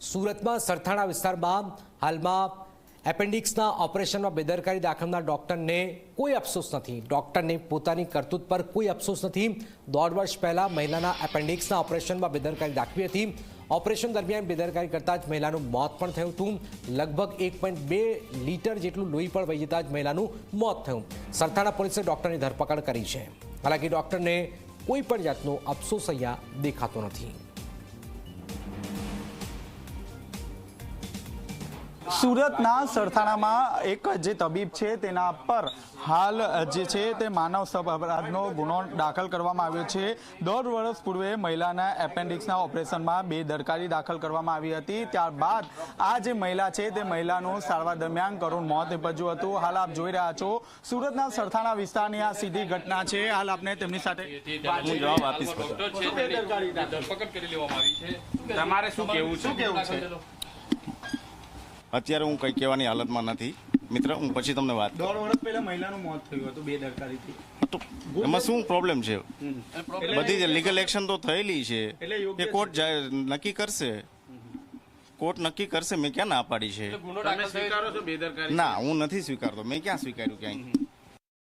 સુરતમાં સરથાણા વિસ્તારમાં હાલમાં એપેન્ડિક્સના ઓપરેશનમાં બેદરકારી દાખલના ડૉક્ટરને કોઈ અફસોસ નથી. ડૉક્ટરને પોતાની કરતૂત પર કોઈ અફસોસ નથી. દોઢ વર્ષ પહેલા મહિલાના એપેન્ડિક્સના ઓપરેશનમાં બેદરકારી દાખવી હતી. ઓપરેશન દરમિયાન બેદરકારી કરતાં જ મહિલાનું મોત પણ થયું હતું. લગભગ એક પોઈન્ટ બે લીટર જેટલું લોહી પણ વહી જતાં જ મહિલાનું મોત થયું. સરથાણા પોલીસે ડૉક્ટરની ધરપકડ કરી છે. હાલાકી ડૉક્ટરને કોઈ પણ જાતનો અફસોસ અહીંયા દેખાતો નથી. સુરતના સરથાણામાં એક જે તબીબ છે તેના પર હાલ જે છે તે માનવ અપરાધનો ગુનો દાખલ કરવામાં આવ્યો છે. દોઢ વર્ષ પૂર્વે મહિલાના એપેન્ડિક્સના ઓપરેશનમાં બે દરકારી દાખલ કરવામાં આવી હતી. ત્યારબાદ આ જે મહિલા છે તે મહિલાનું સારવાર દરમિયાન કરુણ મોત નિપજ્યું હતું. હાલ આપ જોઈ રહ્યા છો સુરતના સરથાણા વિસ્તારની આ સીધી ઘટના છે. હાલ આપણે તેમની સાથે જવાબ આપીશ પછી. ડોક્ટર છે તેની ધરપકડ કરી લેવામાં આવી છે તમારે શું કેવું શું કેવું છે? અત્યારે હું કંઈ કહેવાની હાલતમાં નથી. મિત્ર હું પછી તમને વાત દોઢ વર્ષ પહેલા મહિલાનું મોત થયું હતું બે દરકારીથી. તો એમાં શું પ્રોબ્લેમ છે? બધી જ લીગલ એક્શન તો થયેલી છે. એ કોર્ટ નક્કી કરશે? કોર્ટ નક્કી કરશે મેં ક્યાં ના પાડી છે? ના હું નથી સ્વીકારતો. મેં ક્યાં સ્વીકાર્યું ક્યાંય?